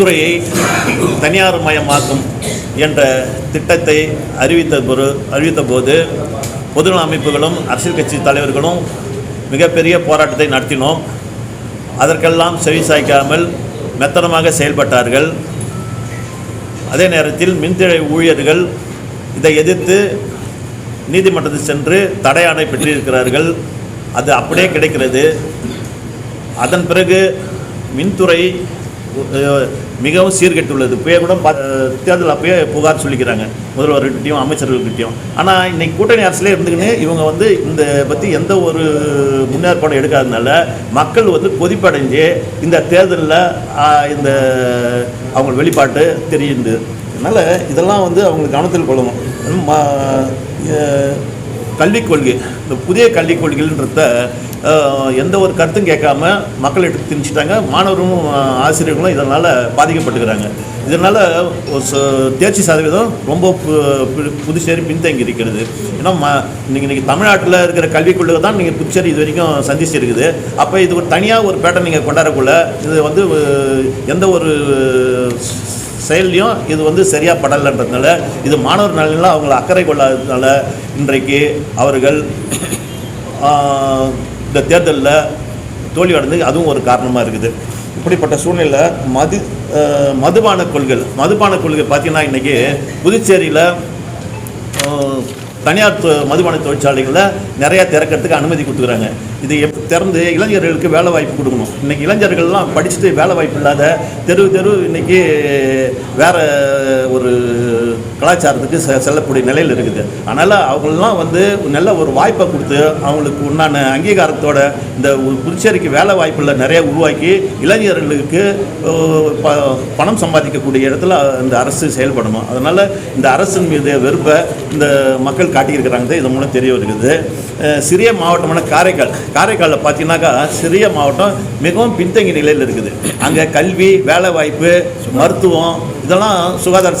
துறையை தனியார் மயமாக்கும் என்ற திட்டத்தை அறிவித்த பொரு அறிவித்த போது பொதுநல அமைப்புகளும் அரசியல் கட்சி தலைவர்களும் மிகப்பெரிய போராட்டத்தை நடத்தினோம். அதற்கெல்லாம் செவிசாய்க்காமல் மெத்தனமாக செயல்பட்டார்கள். அதே நேரத்தில் மின்துறை ஊழியர்கள் இதை எதிர்த்து நீதிமன்றத்தில் சென்று தடை ஆணை பெற்றிருக்கிறார்கள். அது அப்படியே கிடைக்கிறது. அதன் பிறகு மின்துறை மிகவும் சீர்கெட்டுள்ளது. இப்போயே கூட தேர்தல் அப்பயே புகார் சொல்லிக்கிறாங்க. முதல்வர்கிட்டையும் அமைச்சர்கள்கிட்டையும். ஆனால் இன்னைக்கு கூட்டணி அரசுலேயே இருந்துக்கின்னு இவங்க வந்து இந்த பற்றி எந்த ஒரு முன்னேற்பாடும் எடுக்காதனால மக்கள் வந்து கொதிப்படைஞ்சு இந்த தேர்தலில் இந்த அவங்க வெளிப்பாட்டு தெரியுது. அதனால் இதெல்லாம் வந்து அவங்களுக்கு கவனத்தில் கொள்ளணும். கல்விக் கொள்கை. இந்த புதிய கல்விக் கொள்கைன்றத எந்த ஒரு கருத்தும் கேட்காம மக்கள் எடுத்து திணிச்சிட்டாங்க. மாணவரும் ஆசிரியர்களும் இதனால் பாதிக்கப்பட்டுக்கிறாங்க. இதனால் தேர்ச்சி சதவீதம் ரொம்ப புதுச்சேரி பின்தங்கி இருக்கிறது. ஏன்னா ம இன்னைக்கு தமிழ்நாட்டில் இருக்கிற கல்விக்குள்ளே தான் நீங்கள் புதுச்சேரி இது வரைக்கும் சந்திச்சிருக்குது. அப்போ இது ஒரு தனியாக ஒரு பேட்டர் நீங்கள் கொண்டாடக்குள்ள இது வந்து எந்த ஒரு செயல்லையும் இது வந்து சரியாக படலைன்றதுனால இது மாணவர் நலனில் அவங்கள அக்கறை கொள்ளாததுனால இன்றைக்கு அவர்கள் இந்த தேர்தலில் தோல்வி அடைந்தது அதுவும் ஒரு காரணமாக இருக்குது. இப்படிப்பட்ட சூழ்நிலை மது மதுபான கொள்கைகள் மதுபான கொள்கை பார்த்தீங்கன்னா இன்றைக்கி புதுச்சேரியில் தனியார் தொ- மதுபான தொழிற்சாலைகளில் நிறையா திறக்கிறதுக்கு அனுமதி கொடுத்துக்கிறாங்க. இது எப் திறந்து இளைஞர்களுக்கு வேலை வாய்ப்பு கொடுக்கணும். இன்றைக்கி இளைஞர்கள்லாம் படிச்சுட்டு வேலை வாய்ப்பு இல்லாத தெரு தெரு இன்றைக்கி வேற ஒரு கலாச்சாரத்துக்கு செ செல்லக்கூடிய நிலையில் இருக்குது. அதனால் அவங்களெலாம் வந்து நல்ல ஒரு வாய்ப்பை கொடுத்து அவங்களுக்கு உண்டான அங்கீகாரத்தோட இந்த புதுச்சேரிக்கு வேலை வாய்ப்புள்ள நிறைய உருவாக்கி இளைஞர்களுக்கு ப பணம் சம்பாதிக்கக்கூடிய இடத்துல இந்த அரசு செயல்படணும். அதனால் இந்த அரசின் மீது வெறுப்பை இந்த மக்கள் காட்டியிருக்கிறாங்க இது மூலம் தெரிய வருகிறது. சிறிய மாவட்டமான காரைக்கால். காரைக்காலில் பார்த்தீங்கன்னாக்கா சிறிய மாவட்டம் மிகவும் பின்தங்கிய நிலையில் இருக்குது. அங்கே கல்வி வேலை வாய்ப்பு மருத்துவம் இதெல்லாம் சுகாதார